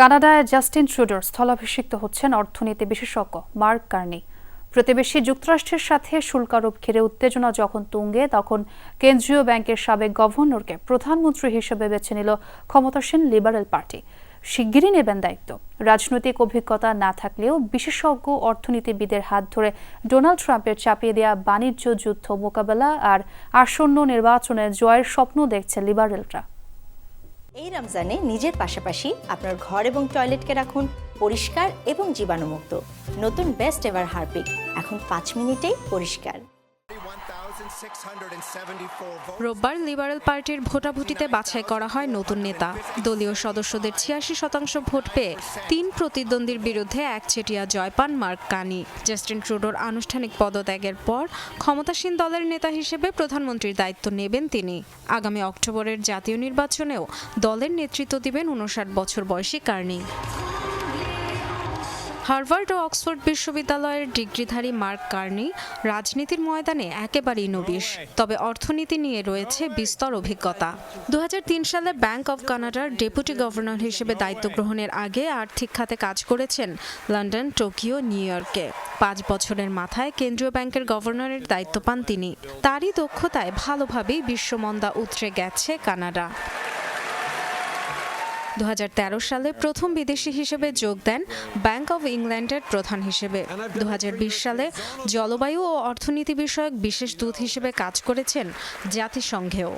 কানাডায় জাস্টিন ট্রুডোর স্থলাভিষিক্ত হচ্ছেন অর্থনীতি বিশেষজ্ঞ মার্ক কার্নি। প্রতিবেশী যুক্তরাষ্ট্রের সাথে শুল্কারোপ ঘিরে উত্তেজনা যখন তুঙ্গে, তখন কেন্দ্রীয় ব্যাংকের সাবেক গভর্নরকে প্রধানমন্ত্রী হিসেবে বেছে নিল ক্ষমতাসীন লিবারেল পার্টি। শিগগিরই নেবেন দায়িত্ব। রাজনৈতিক অভিজ্ঞতা না থাকলেও বিশেষজ্ঞ অর্থনীতিবিদের হাত ধরে ডোনাল্ড ট্রাম্পের চাপিয়ে দেওয়া বাণিজ্য যুদ্ধ মোকাবেলা আর আসন্ন নির্বাচনে জয়ের স্বপ্ন দেখছে লিবারেলরা। এই রমজানে নিজের পাশাপাশি আপনার ঘর এবং টয়লেটকে রাখুন পরিষ্কার এবং জীবাণুমুক্ত। নতুন বেস্ট এভার হারপিক, এখন পাঁচ মিনিটেই পরিষ্কার। রোববার লিবারেল পার্টির ভোটাভুটিতে বাছাই করা হয় নতুন নেতা। দলীয় সদস্যদের ছিয়াশি শতাংশ ভোট পেয়ে তিন প্রতিদ্বন্দ্বীর বিরুদ্ধে একচেটিয়া জয় পান মার্ক কানি। জাস্টিন ট্রুডোর আনুষ্ঠানিক পদত্যাগের পর ক্ষমতাসীন দলের নেতা হিসেবে প্রধানমন্ত্রীর দায়িত্ব নেবেন তিনি। আগামী অক্টোবরের জাতীয় নির্বাচনেও দলের নেতৃত্ব দিবেন উনষাট বছর বয়সী কার্নি। হার্ভার্ড ও অক্সফোর্ড বিশ্ববিদ্যালয়ের ডিগ্রিধারী মার্ক কার্নি রাজনীতির ময়দানে একেবারেই নবিশ, তবে অর্থনীতি নিয়ে রয়েছে বিস্তর অভিজ্ঞতা। দু হাজার তিন সালে ব্যাংক অব কানাডার ডেপুটি গভর্নর হিসেবে দায়িত্ব গ্রহণের আগে আর্থিক খাতে কাজ করেছেন লন্ডন, টোকিও, নিউ ইয়র্কে। পাঁচ বছরের মাথায় কেন্দ্রীয় ব্যাংকের গভর্নরের দায়িত্ব পান তিনি। তারই দক্ষতায় ভালোভাবেই বিশ্বমন্দা উতরে গেছে কানাডা। দু হাজার তেরো সালে প্রথম বিদেশি হিসেবে যোগ দেন ব্যাংক অব ইংল্যান্ডের প্রধান হিসেবে। দু হাজার বিশ সালে জলবায়ু ও অর্থনীতি বিষয়ক বিশেষ দূত হিসেবে কাজ করেছেন জাতিসংঘেও।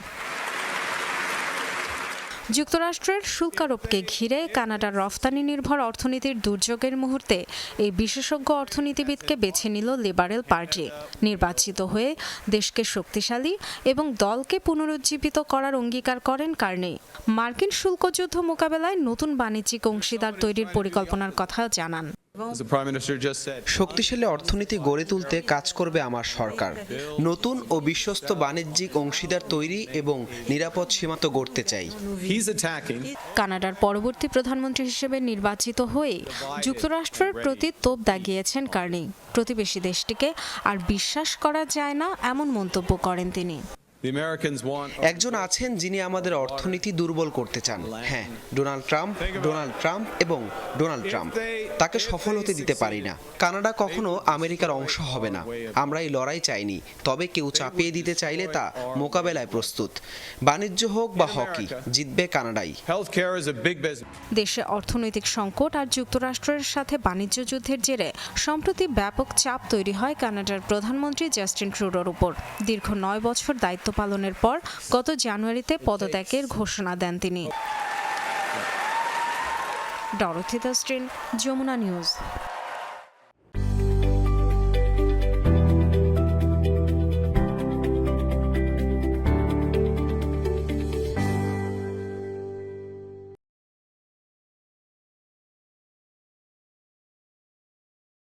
যুক্তরাষ্ট্রের শুল্কারোপকে ঘিরে কানাডার রফতানি নির্ভর অর্থনীতির দুর্যোগের মুহূর্তে এই বিশেষজ্ঞ অর্থনীতিবিদকে বেছে নিল লিবারেল পার্টি। নির্বাচিত হয়ে দেশকে শক্তিশালী এবং দলকে পুনরুজ্জীবিত করার অঙ্গীকার করেন কার্নি। মার্কিন শুল্ক যুদ্ধ মোকাবেলায় নতুন বাণিজ্যিক অংশীদার তৈরির পরিকল্পনার কথা জানান। শক্তিশালী অর্থনীতি গড়ে তুলতে কাজ করবে আমার সরকার। নতুন ও বিশ্বস্ত বাণিজ্যিক অংশীদার তৈরি এবং নিরাপদ সীমান্ত গড়তে চাই। কানাডার পরবর্তী প্রধানমন্ত্রী হিসেবে নির্বাচিত হয়ে যুক্তরাষ্ট্রের প্রতি তোপ দাগিয়েছেন কার্নি। প্রতিবেশী দেশটিকে আর বিশ্বাস করা যায় না এমন মন্তব্য করেন তিনি. একজন আছেন যিনি আমাদের অর্থনীতি দুর্বল করতে চান। হ্যাঁ ডোনাল্ড ট্রাম্প ডোনাল্ড ট্রাম্প এবং ডোনাল্ড ট্রাম্প। তাকে সফল হতে দিতে পারি না। কানাডা কখনো আমেরিকার অংশ হবে না। আমরা এই লড়াই চাইনি তবে কেউ চাপিয়ে দিতে চাইলে তা মোকাবেলায় প্রস্তুত। বাণিজ্য হোক বা হকি জিতবে কানাডাই. দেশে অর্থনৈতিক সংকট আর যুক্তরাষ্ট্রের সাথে বাণিজ্য যুদ্ধের জেরে সম্প্রতি ব্যাপক চাপ তৈরি হয় কানাডার প্রধানমন্ত্রী জাস্টিন ট্রুডোর উপর। দীর্ঘ নয় বছর দায়িত্ব পালনের পর গত জানুয়ারিতে পদত্যাগের ঘোষণা দেন তিনি। ডরথি দাস্ট্রিন যমুনা নিউজ।